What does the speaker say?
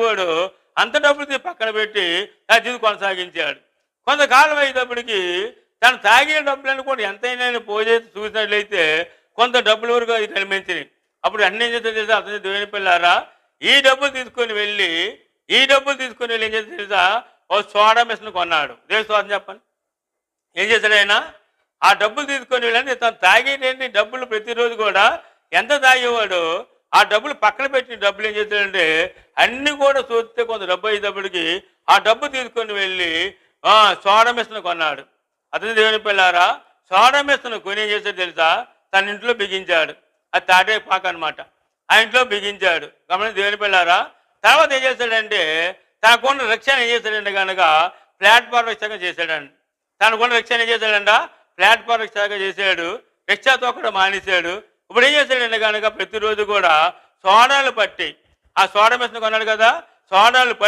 వాడు అంత డబ్బులు తీసి పక్కన పెట్టి ఆ జీవితం కొనసాగించాడు. కొంతకాలం అయ్యేటప్పటికి తను తాగిన డబ్బులను కూడా ఎంతైనా పోజేసి చూసినట్లయితే కొంత డబ్బుల వరకు అది కనిపించింది అప్పుడు అన్ని ఏం చేస్తే తెలుసా? అతని దేవుని పిల్లారా ఈ డబ్బులు తీసుకొని వెళ్ళి ఈ డబ్బులు తీసుకొని వెళ్ళి ఏం చేస్తే తెలుసా? ఓ సోడా మిషన్ కొన్నాడు. దేని స్వాతం చెప్పండి. ఏం చేశాడు ఆయన? ఆ డబ్బులు తీసుకొని వెళ్ళండి తను తాగేటండి డబ్బులు ప్రతిరోజు కూడా ఎంత తాగేవాడు? ఆ డబ్బులు పక్కన పెట్టిన డబ్బులు ఏం చేశాడంటే అన్ని కూడా చూస్తే కొంత డబ్బు అయ్యేటప్పటికి ఆ డబ్బు తీసుకొని వెళ్ళి ఆ, మిషన్ కొన్నాడు. అతని దేవుని పిల్లారా సోడా మిషన్ కొని ఏం చేశాడు తెలుసా? తన ఇంట్లో బిగించాడు. అది తాటే పాక అనమాట ఆ ఇంట్లో బిగించాడు. గమని దేవుని పిల్లారా తర్వాత ఏం చేశాడంటే తనకున్న రక్షణ ఏం చేశాడంటే కనుక ప్లాట్ఫామ్ రక్షణ చేశాడండి తనకున్న రక్షణ ఏం చేశాడంట? ప్లాట్ఫామ్ రక్షణ చేశాడు. రిక్షాతో కూడా మానేశాడు. ఇప్పుడు ఏం చేశాడండి కనుక ప్రతిరోజు కూడా సోడాలు పట్టి ఆ సోడా మిషన్ కొన్నాడు కదా సోడాలు పట్టి